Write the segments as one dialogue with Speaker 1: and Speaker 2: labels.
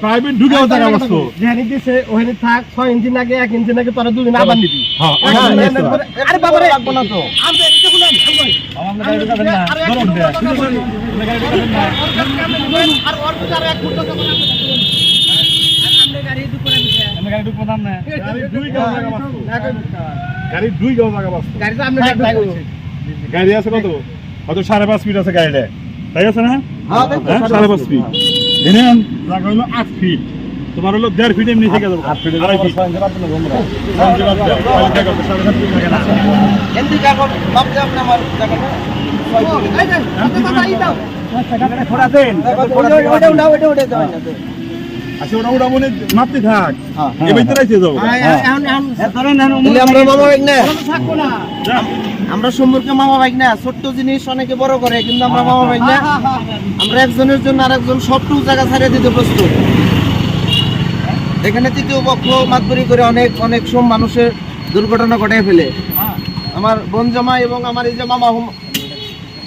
Speaker 1: Private ঢুকেও টাকা বাঁচবো
Speaker 2: যেখানে দিছে ওখানে থাক ছয় ইঞ্চি নাকি এক ইঞ্চি নাকি তোরা দুদিন আবার নিবি।
Speaker 1: হ্যাঁ,
Speaker 2: আরে বাবা লাগবো না তো
Speaker 1: গাড়ি দুই গাও টাকা বাঁচবো গাড়ি দুই গাও টাকা বাঁচবো
Speaker 2: গাড়ি তো আপনি দেখবেন
Speaker 1: গাড়ি আছে কত? কত সাড়ে পাঁচ ফিট আছে গাড়িটা। তাই আছে না?
Speaker 2: হ্যাঁ,
Speaker 1: হ্যাঁ, সাড়ে পাঁচ ফিট এনে জায়গা হলো আট ফিট তোমার হলো দেড় ফিট এমনি থেকে যাব। আড়াই ফিট আচ্ছা ওটা ওটা মনে মাপতে থাক। এবার তো রাইতে যাব
Speaker 2: আমরা মামা না। আমরা সম্পর্কে মামা ভাই না, ছোট্ট জিনিস অনেকে বড় করে, কিন্তু আমরা মামা ভাই না। আমরা একজনের জন্য আরেকজন সবটুকু জায়গা ছাড়িয়ে দিতে প্রস্তুত। এখানে তৃতীয় পক্ষ মাতবরি করে অনেক অনেক সব মানুষের দুর্ঘটনা ঘটাই ফেলে। আমার বোন জামা এবং আমার এই যে মামা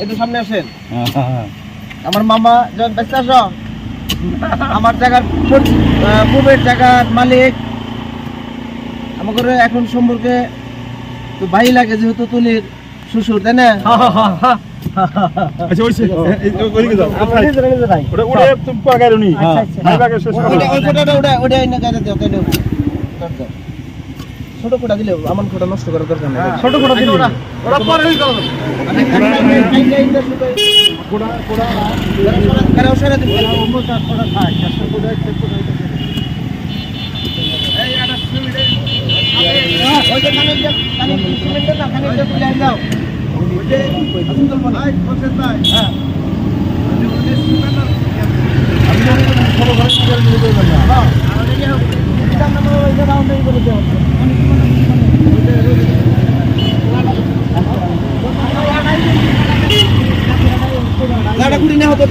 Speaker 2: একটু সামনে আসেন। আমার মামা যখন ব্যস্ত আমার জায়গার পূর্বের জায়গার মালিক। আমাকে এখন সম্পর্কে তো ভাই লাগে যেহেতু তুলির শ্বশুর তাই না
Speaker 1: আচ্ছা ওই সে- এই- এই- ওইদিকে যাও ওটা ওটা তুমি পাগার উনি পাগার
Speaker 2: ওটা- ওটা- ওটা- ওটা- ওটা এনে গাড়ি দাও, গাড়ি দাও। দাও, দাও। ছোট কোটা দিলে আমার কোটা নষ্ট করার দরকার নেই ছোট কোটা দিলে ওরা পরে কুড়ি না অবশ্য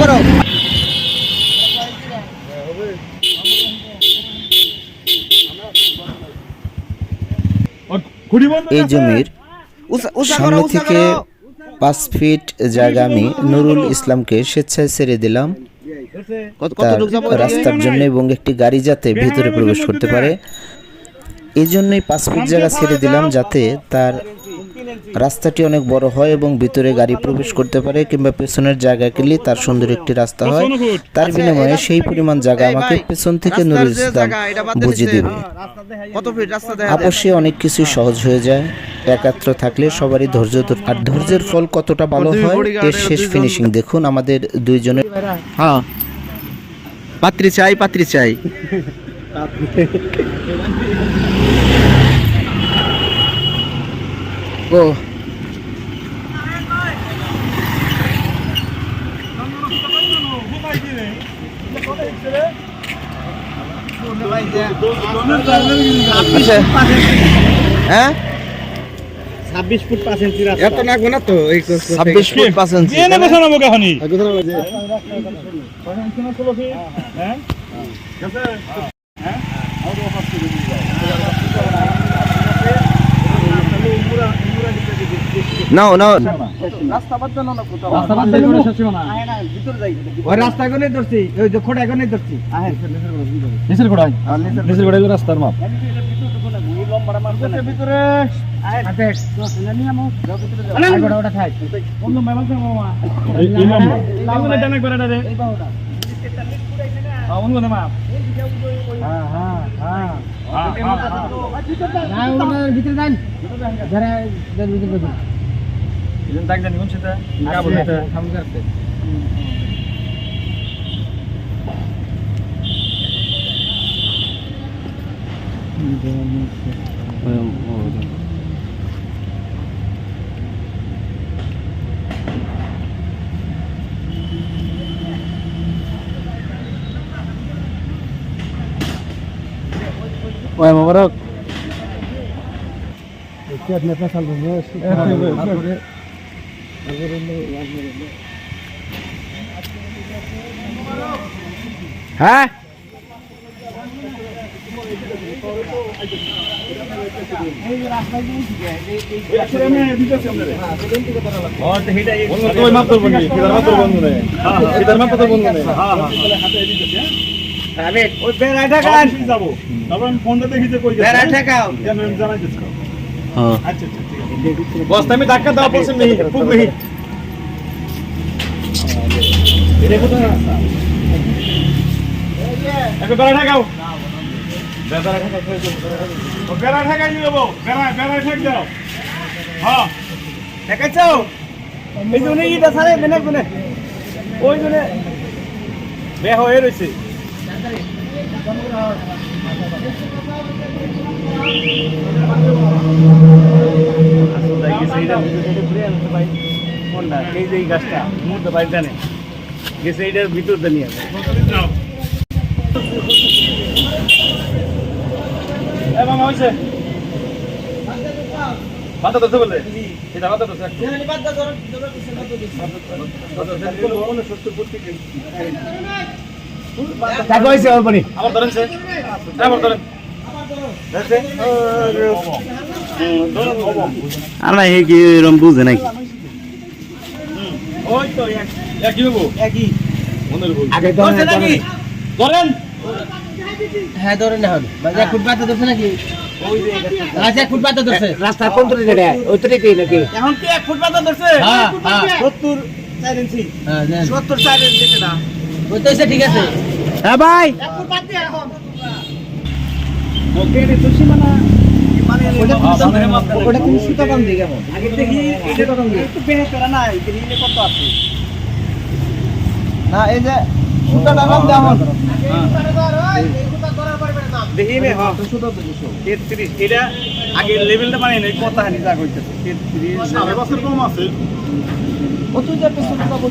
Speaker 2: করো
Speaker 1: ওর খুঁড়ি বন্ধ
Speaker 3: এই জমির সামনে থেকে পাঁচ ফিট জায়গা আমি নুরুল ইসলামকে স্বেচ্ছায় ছেড়ে দিলাম। তার রাস্তার জন্য এবং একটি গাড়ি যাতে ভেতরে প্রবেশ করতে পারে। এই জন্যই পাঁচ ফিট জায়গা ছেড়ে দিলাম যাতে তার রাস্তাটি অনেক বড় হয় এবং ভিতরে গাড়ি প্রবেশ করতে পারে কিংবা পেছনের জায়গা গেলে তার সুন্দর একটি রাস্তা হয়। তার বিনিময়ে সেই পরিমাণ জায়গা আমাকে পেছন থেকে নুরুল ইসলাম বুঝিয়ে দেবে।
Speaker 2: কত ফিট রাস্তা দেখা যায়?
Speaker 3: আপসে অনেক কিছু সহজ হয়ে যায়। একাত্র থাকলে সবারই ধৈর্য ধর- আর ধৈর্যের ফল কতটা ভালো হয় এর শেষ ফিনিশিং দেখুন। আমাদের দুইজনের
Speaker 2: হ্যাঁ। পাত্রী চাই পাত্রী চাই। ও। হ্যাঁ?
Speaker 1: ছাব্বিশ ফুট পাঁচ ইঞ্চি
Speaker 2: এত লাগবে না তো এই ছাব্বিশ ফুট পাঁচ ইঞ্চি।
Speaker 1: এনে বসে নামো কখনই হ্যাঁ।
Speaker 2: নাও নাও রাস্তা বাদ দাও না। কোথাও রাস্তা বাদ দাও না শেষ না ভিতরে যাই ওই রাস্তা কোনে ধরছি ওই যে খোড়া কোনে ধরছি আর নিচের
Speaker 1: নিচের গোড়ায় হলো রাস্তার মাপ
Speaker 2: ভিতরে ভিতরে
Speaker 1: না
Speaker 2: যারা ভিতরে যান
Speaker 1: ইজন দাগ জানি কোন সেটা কাবুল এটা
Speaker 2: ওই মোবারক হ্যাঁ
Speaker 1: ওই মাত্র হ্যাঁ হ্যাঁ
Speaker 4: ওই বেড়াই ঠেকান
Speaker 1: আমি যাবো তারপর আমি ফোনটা দেখি যে কই গেছে
Speaker 4: বেড়াই ঠেকাও
Speaker 1: আমি জানাইতেছি
Speaker 5: হ্যাঁ
Speaker 1: আচ্ছা আচ্ছা ঠিক আছে বস্তা আমি ধাক্কা দেওয়া পড়ছে, মিহি খুব একটু বেড়া ঠেকাও। বেড়া বেড়া নিয়ে যাব। বেড়া বেড়া ঠেক দাও।
Speaker 4: ইটা সারে মেনে কোনে ওই জন্য।
Speaker 1: বে হয়ে রয়েছে
Speaker 4: এই যে এই গাছটা মুহূর্তে বাইরে জানে গেছে এইটার ভিতর
Speaker 1: মামা হইছে। মাথা ধরতে বললে এটা মাথা ধরছে
Speaker 4: টাকা হয়েছে অল্পনি
Speaker 1: আবার ধরেন সে। আবার ধরেন।
Speaker 4: আমরা এই কি এরকম বুঝে নাকি
Speaker 1: ওই তো এক কি হব
Speaker 4: একই।
Speaker 1: মনের ভুল।
Speaker 4: আগে ধরে নাকি?
Speaker 1: ধরেন।
Speaker 4: হ্যাঁ না ধরছে ধরছে। রাস্তা কোন নাকি? এখন কি এক ফুটপাতে ধরছে? হ্যাঁ হ্যাঁ। 70 4 ইঞ্চি। হ্যাঁ 70 4 ইঞ্চি না ওই ঠিক আছে। হ্যাঁ ভাই। এক ফুটপাতে এখন। ওকে রে তুই মানে মানে ওটা কোন সুতা দাম দিয়ে কেমন? আগে দেখি এটা কত দিয়ে একটু পেহে করা না এই কত আছে? না এই যে সুতাটা দাম দেওয়া
Speaker 1: দেখি নে হ্যাঁ। 33 এটা আগে লেভেলটা মানে নেই কত হানি যা কইতেছে। 33 বছর কম আছে।
Speaker 4: তুই যে পেছনে কথা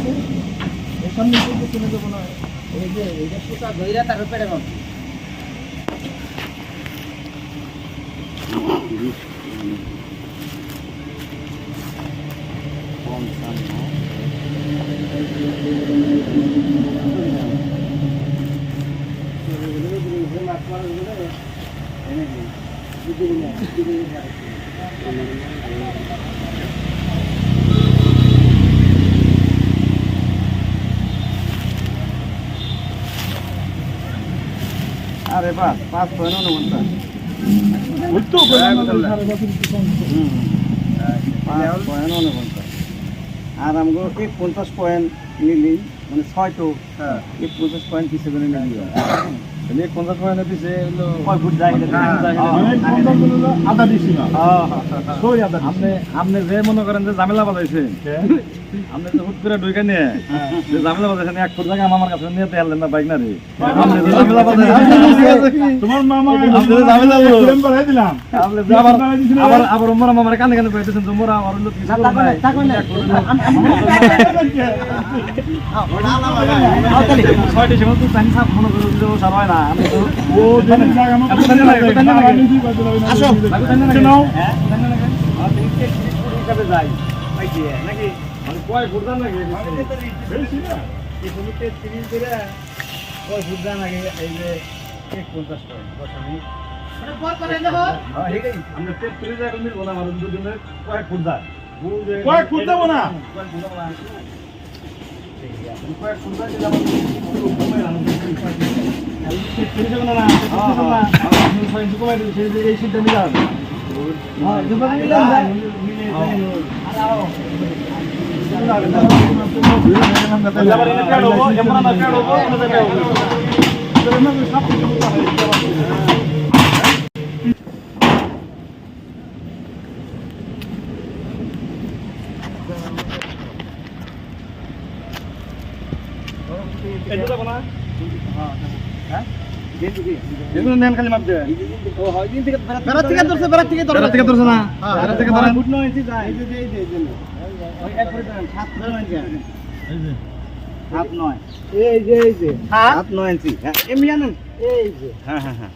Speaker 4: বলছিস এই সামনে তুই পেছনে যাব না এই যে সুতা ধইরা তার উপরে এখন আরে বাস পাঁচ পয়েন্ট অনুমন্ত্রণ
Speaker 1: ওই তো
Speaker 4: পাঁচ পয়েন্ট অনুমন্ত্রণ আর আমগো এক পঞ্চাশ পয়েন্ট নিলি মানে ছয়টো এক পঞ্চাশ পয়েন্ট পিছিয়ে করে নিলি। এক পঞ্চাশ পয়েন্ট পিছিয়ে হলো কয় ফুট যায়
Speaker 1: আদা দিছি না
Speaker 6: আপনি আপনি যে মনে করেন যে ঝামেলা বাজাইছে আপনি তো হুট করে ঢুকে নিয়ে যে ঝামেলা বাজাইছেন এক ফুট জায়গা আমার কাছে নিয়ে তেলেন না বাইক না রে
Speaker 1: তোমার মামা বানাই দিলাম
Speaker 6: আবার আবার আবার মামার কানে মোরা লোক কিছু নাই ছয়টি সময় তো সাপ মনে করে সার হয় না আমি তো
Speaker 1: ও।
Speaker 4: আসো।
Speaker 6: হ্যাঁ নাকি মানে কয় ফুট জান নাকি
Speaker 1: বেশি না?
Speaker 6: এখানে তিরিশ করে কয় ফুট জান নাকি এই যে এক পঞ্চাশ টাকা বসানি হ্যাঁ ঠিক আছে আমরা তেত্রিশ এখন মিলবো না আমার দুদিনে কয়েক ফুট যায়
Speaker 1: কয়েক ফুট দেবো না?
Speaker 6: কয়েক ফুট না কয়েক ফুট দিন এই হ্যাঁ মিলে যায়
Speaker 1: আবার এনে পেড় হব, এমন না পেড় হব, এনে পেড় হব। এটা যাব না?
Speaker 6: এগুলো নেন খালি মাপ দেয়
Speaker 4: বেড়া থেকে ধরছে বেড়া থেকে
Speaker 6: ধরছে না বেড়া থেকে ধরেন
Speaker 4: ফুট নয় যায় সাত নয় এই যে এই যে হ্যাঁ
Speaker 6: হ্যাঁ হ্যাঁ হ্যাঁ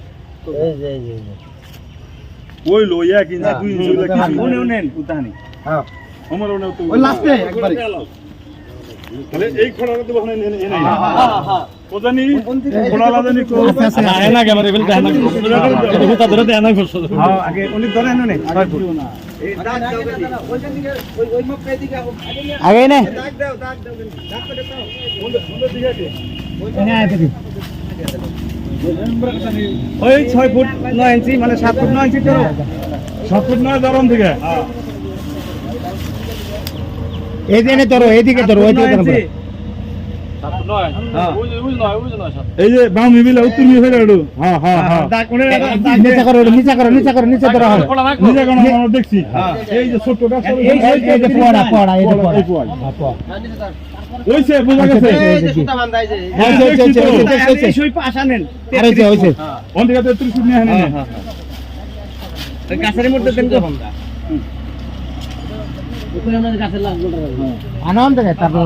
Speaker 1: ওই লো এক ইঞ্চি দুই ইঞ্চি ওগুলা কিছু না।
Speaker 6: উনিও নেন উদাহানি
Speaker 4: হ্যাঁ
Speaker 1: আমার ওটা তো
Speaker 4: লাস্টে একবারে
Speaker 1: এই খড়াটা তো ওখানে এনে এনে
Speaker 4: হ্যাঁ হ্যাঁ
Speaker 2: কোন থেকে?
Speaker 1: খোলা জানি কো
Speaker 6: না ক্যামেরা এগুলো দেখেন না এটা ধরে দেখেন না
Speaker 4: হ্যাঁ আগে উনি ধরে আনো নে
Speaker 2: এদিকে আগে
Speaker 4: নে।
Speaker 2: দাগ দাও দাগ দাও দাগ করে দাও।
Speaker 4: ওই ছয় ফুট নয় ইঞ্চি মানে সাত ফুট নয় ইঞ্চি তো।
Speaker 1: সাত ফুট নয় ধরন থেকে।
Speaker 4: এই দিনে ধরো এইদিকে ধরো ওইদিকে ধরো।
Speaker 1: এই যে বাম মিবিলা উত্তর মিবিলা এডু হ্যাঁ হ্যাঁ হ্যাঁ।
Speaker 4: উনি নিচে করো নিচে করো নিচে করো নিচে ধরো হবে
Speaker 1: নিজে কোন আমরা দেখছি। এই যে ছোটটা
Speaker 4: এই এই এই যে পোড়া পোড়া এই যে পোড়া
Speaker 1: এই পোয়াল।
Speaker 2: না, নিচে দাও।
Speaker 1: ওইছে বোঝা গেছে।
Speaker 2: এই যে সুতা বান্ধা এই যে।
Speaker 1: হ্যাঁ, দেখছি তো।
Speaker 4: এই সুই পাশা নেন আরে যে হইছে
Speaker 1: ওন থেকে তো 30 ফুট নিয়ে আনে
Speaker 4: গাছের মধ্যে দেন তো আনন্দ রে তারপর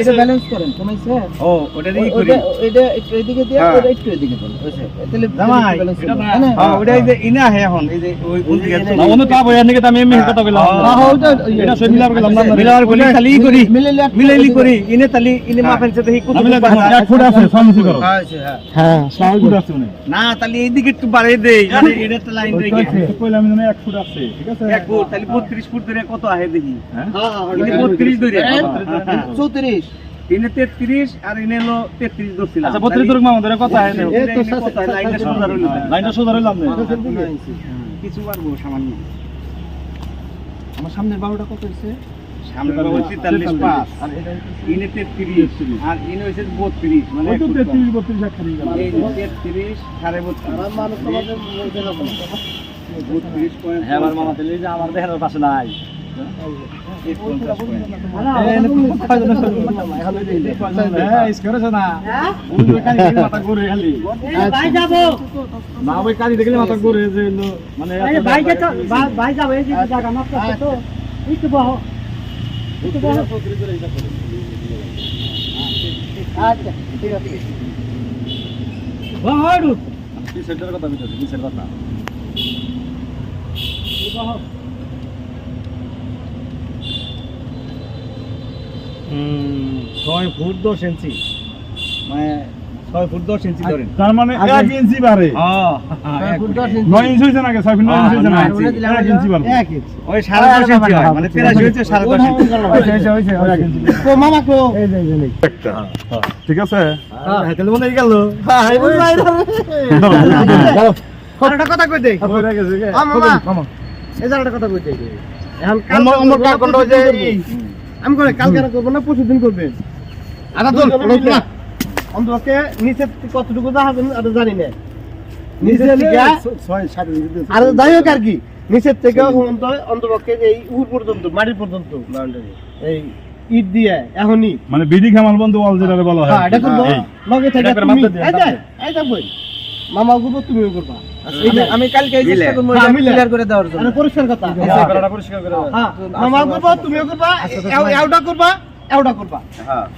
Speaker 2: এটা ব্যালেন্স করেন কমাইছে?
Speaker 4: ও ওটা দিয়ে করি।
Speaker 2: ওইটা ওইটা একটু এদিকে দিয়ে
Speaker 4: হ্যাঁ।
Speaker 2: একটু এদিকে দেন ওইসে তাহলে
Speaker 4: জামাই এটা না
Speaker 2: হ্যাঁ,
Speaker 4: ওটা এই যে ইনা হে এখন এই যে ওই কোন দিকে
Speaker 2: না,
Speaker 4: অন্য তো আবার এর আমি এমনি কথা বললাম
Speaker 2: হ্যাঁ, হ্যাঁ, ওইটা
Speaker 4: এটা সব মিলার গেলাম না মিলার বলি খালি করি।
Speaker 2: মিলাইলি
Speaker 4: করি ইনে তালি ইনে মাপেন সাথে হি কত
Speaker 1: এক ফুট আছে সমস্যা করো।
Speaker 2: হ্যাঁ, হ্যাঁ।
Speaker 4: হ্যাঁ
Speaker 1: এক ফুট আছে
Speaker 4: না তালি এইদিকে একটু বাড়াই দেই মানে এটা তো লাইন রেখে।
Speaker 1: কইলাম আমি এক ফুট আছে ঠিক আছে?
Speaker 4: এক ফুট তালি 32 ফুট ধরে কত আহে দেখি।
Speaker 1: হ্যাঁ?
Speaker 2: হ্যাঁ, হ্যাঁ,
Speaker 4: 32 ধরে।
Speaker 2: হ্যাঁ, চৌত্রিশ।
Speaker 4: ইনে 33 আর ইনে হলো 33 ধরছিলাম।
Speaker 6: আচ্ছা 32 ধরুক মামা ধরে কত আয়
Speaker 4: লাইনটা সোজা রইল।
Speaker 6: লাইনটা সোজা রইলাম
Speaker 4: কিছু পারব সামান্য
Speaker 2: আমার সামনের বারোটা কত হয়েছে?
Speaker 4: সামনে বাবু 43 পাস
Speaker 2: আর এটা
Speaker 4: ইনে 33 আর ইনে হইছে 32
Speaker 1: ওই
Speaker 4: এক
Speaker 1: তো
Speaker 4: ফুট কম।
Speaker 1: 33 32 এক খালি গেল।
Speaker 4: এই যে 33 সাড়ে 32
Speaker 2: আমার মানুষ তোমাদের দেখাবো না।
Speaker 4: 32 পয়েন্ট
Speaker 6: হ্যাঁ আমার মামা তেলে যে আমার দেহের পাশে নাই।
Speaker 4: এই 50 পয়েন্ট
Speaker 2: এখন ওইটাই দেখ।
Speaker 6: ইস করেছ না ওই কালি দেখলে মাথা ঘুরে খালি
Speaker 7: ভাই যাব
Speaker 6: না ওই কালি দেখলে মাথা ঘুরে যে হলো,
Speaker 7: আরে ভাই যেত ভাই যাব এই যে জায়গা নষ্ট আছে তো একটু বহ একটু বহ আচ্ছা ঠিক আছে বহ হাড়ু
Speaker 6: সেটার কথা বলতেছি কিসের কথা
Speaker 4: ছয় ফুট দশ ইঞ্চি। মানে ছয় ফুট দশ ইঞ্চি ধরেন।
Speaker 1: তার মানে এক ইঞ্চি বাড়ে।
Speaker 2: ছয় ফুট দশ ইঞ্চি।
Speaker 1: নয় ইঞ্চি হয়েছে নাকি ছয় ফুট নয় ইঞ্চি হয়েছে না?
Speaker 4: হ্যাঁ,
Speaker 2: বলে দিলাম
Speaker 1: এক ইঞ্চি। বাড়ে
Speaker 4: ওই সাড়ে দশ ইঞ্চি হয় মানে তেরাশি হয়েছে সাড়ে দশ ইঞ্চি।
Speaker 1: এক ইঞ্চি।
Speaker 2: কো মামা কো।
Speaker 1: ঠিক আছে?
Speaker 4: তাহলে মনে গেল।
Speaker 2: এই বুঝলাই না
Speaker 4: আর একটা কথা কই দেই
Speaker 1: গেছে গে।
Speaker 2: আ, মামা। এই জায়গাটা কথা কইতে এখন
Speaker 4: আমার- যে
Speaker 2: আমি করে কালকে আর করব না পরশু দিন করবেন আদা দল অন্তকে নিচে কতটুকু যাবেন আর জানি না। নিচে আর যাই হোক আর কি নিচের থেকে অন্ত অন্তপক্ষে এই উর পর্যন্ত মাটির পর্যন্ত। এই ইট দিয়ে এখনই।
Speaker 1: মানে বিডি খামাল বন্ধু ওয়াল যেটা বলা হয়
Speaker 2: হ্যাঁ এটা করব লগে থেকে এই যে এই যে বই মামা করব তুমিও করবা।
Speaker 3: আমি কালকে এই চেষ্টা করব
Speaker 2: হ্যাঁ।
Speaker 3: ক্লিয়ার করে দেওয়ার জন্য।
Speaker 2: পরিষ্কার কথা।
Speaker 6: পরিষ্কার করে দাও।
Speaker 2: হ্যাঁ মামা করব তুমিও করবা এ- এওটা করবা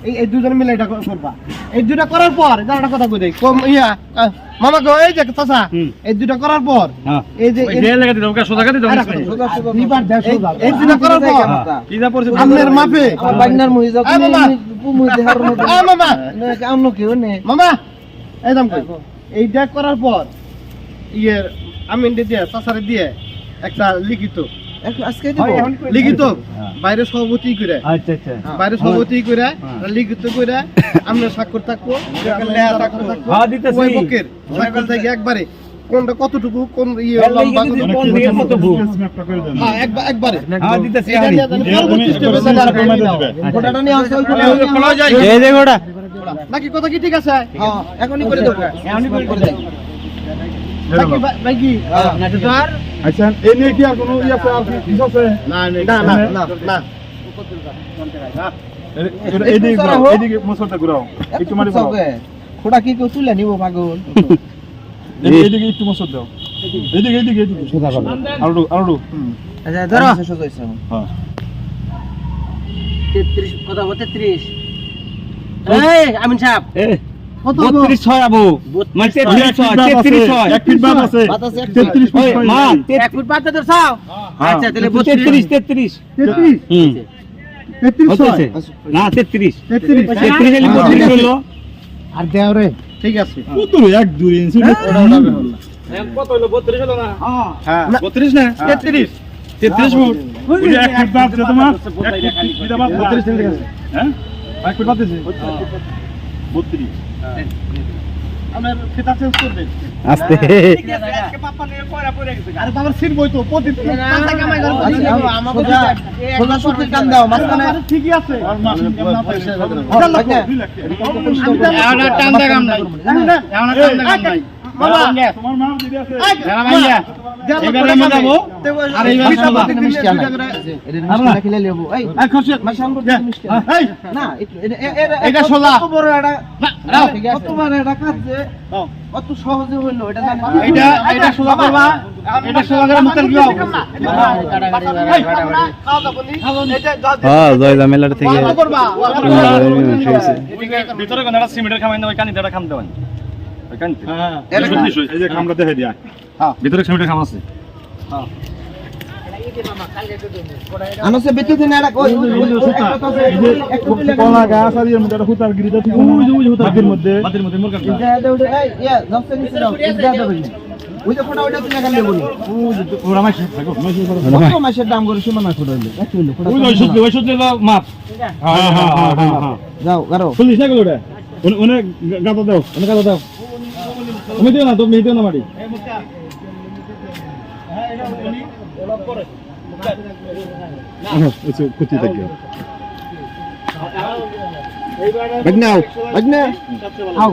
Speaker 2: এই এই দুজন মিলে এটা করবা। এই দুটা করার পর এটা একটা কথা কই দেই। কম ইয়া মামা গো এই যে চাচা এই দুটা করার পর
Speaker 4: হ্যাঁ।
Speaker 2: এই যে
Speaker 6: লাগা সোজা
Speaker 2: দুইবার সোজা। এই দুটা করার পর
Speaker 6: কি যা পড়ছে
Speaker 2: আমনের মাপে।
Speaker 3: বাগনার মুই যখন
Speaker 2: মামা।
Speaker 3: মুই দেহার মতো
Speaker 2: মামা।
Speaker 3: অন্য কেউ নেই
Speaker 2: মামা এই দাম কই? এইটা করার পর ইয়ে আমিন দিয়ে চাচারে দিয়ে একটা লিখিত।
Speaker 3: আজকে
Speaker 2: লিখিত? বাইরে সভাপতি করে।
Speaker 4: আচ্ছা আচ্ছা।
Speaker 2: বাইরে সভাপতি করে লিখিত করে আমরা স্বাক্ষর থাকব।
Speaker 4: হ্যাঁ দিতেছি।
Speaker 2: উভয় পক্ষের। স্বাক্ষর থেকে একবারে কোনটা কতটুকু কোন ইয়ে লম্বা। হ্যাঁ একবার
Speaker 4: হ্যাঁ দিতেছি। এই যে গোটা
Speaker 2: নাকি কথা কি ঠিক আছে?
Speaker 3: হ্যাঁ এখনই করে দেবো।
Speaker 2: এখনই করে কি তো আর
Speaker 1: আচ্ছা এই নিয়ে কি আর কোনো ইয়ে আছে? কি কিছু আছে?
Speaker 2: না না না না না
Speaker 1: এ- এ- এইদিকে ঘুরাও এইদিকে মশলটা ঘুরাও একটু মারি ঘুরাও।
Speaker 3: খোড়া কি কেউ তুলে নিব পাগল।
Speaker 1: এই- একটু মশল দাও। এইদিকে এইদিকে এইদিকে সোজা করো। আরও আরও
Speaker 3: আচ্ছা ধরো। সোজা
Speaker 1: হ্যাঁ
Speaker 7: তেত্রিশ কথা বলতে ত্রিশ
Speaker 2: এই আমিন সাহেব।
Speaker 4: বত্রিশ ছয় আবু। মানে তেত্রিশ ছয় তেত্রিশ ছয়।
Speaker 1: এক ফিট বাদ আছে। তেত্রিশ
Speaker 4: মা
Speaker 2: এক ফুট বাদ দে চাও আচ্ছা তাহলে
Speaker 4: তেত্রিশ তেত্রিশ।
Speaker 7: তেত্রিশ। ছয়।
Speaker 4: না তেত্রিশ।
Speaker 7: তেত্রিশ।
Speaker 4: তেত্রিশ হলো
Speaker 2: আর দেও রে।
Speaker 7: ঠিক আছে।
Speaker 1: কত এক দুই ইঞ্চি
Speaker 4: কত হলো? বত্রিশ হলো না?
Speaker 2: হ্যাঁ।
Speaker 4: বত্রিশ না? তেত্রিশ। তেত্রিশ ফুট
Speaker 1: এক ফিট বাদ তোমার এক ফিট ফিট বাদ
Speaker 4: বত্রিশ
Speaker 1: হ্যাঁ?
Speaker 4: এক ফুট বাদ দিছে
Speaker 1: বত্রিশ
Speaker 7: আমার খেতা চেঞ্জ করবেন
Speaker 4: আস্তে
Speaker 7: আরে বাবার সিট বই তো প্রতিদিন টাকা কামাই করে
Speaker 2: আচ্ছা, আমাকে সোজা সুতির টান দাও মাঝখানে
Speaker 7: ঠিকই আছে
Speaker 2: টান কাম নাই আনা। এই না এটা- এটা- এ- এটা-
Speaker 7: এটা
Speaker 2: কত
Speaker 7: সোজা।
Speaker 2: বড় সহজে হইল এটা
Speaker 7: সোজা করবা। এটা সোজা করে মুখের গিয়ে
Speaker 4: হ্যাঁ মেলার থেকে
Speaker 1: ভিতরে কোন একটা সিমেন্টের খামাই না ওই কানি দাঁড়া খাম দেওয়ান ওই কানি এই যে খামটা দেখে দিয়া। ভিতরে সিমেন্টের খাম আছে।
Speaker 2: না ইয়া
Speaker 1: হ্যাঁ হ্যাঁ হ্যাঁ হ্যাঁ
Speaker 2: যাও গারো।
Speaker 1: চল্লিশ টাকা ওটা। ওনে গাতা দাও ওনে গাতা দাও। তুমি দিও না তুমি দিও না মাটি।
Speaker 2: আও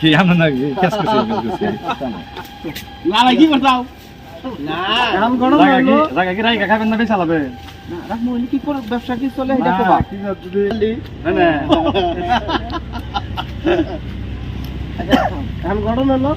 Speaker 1: কি আমরা না
Speaker 7: কি করতাও না।
Speaker 1: জায়গা কি রাইগা খাবেন না বেশি চালাবে
Speaker 2: রাখমু কি করে ব্যবসা কি চলে এটা কবা?
Speaker 1: কি যদি না।
Speaker 2: এখন গরম হলো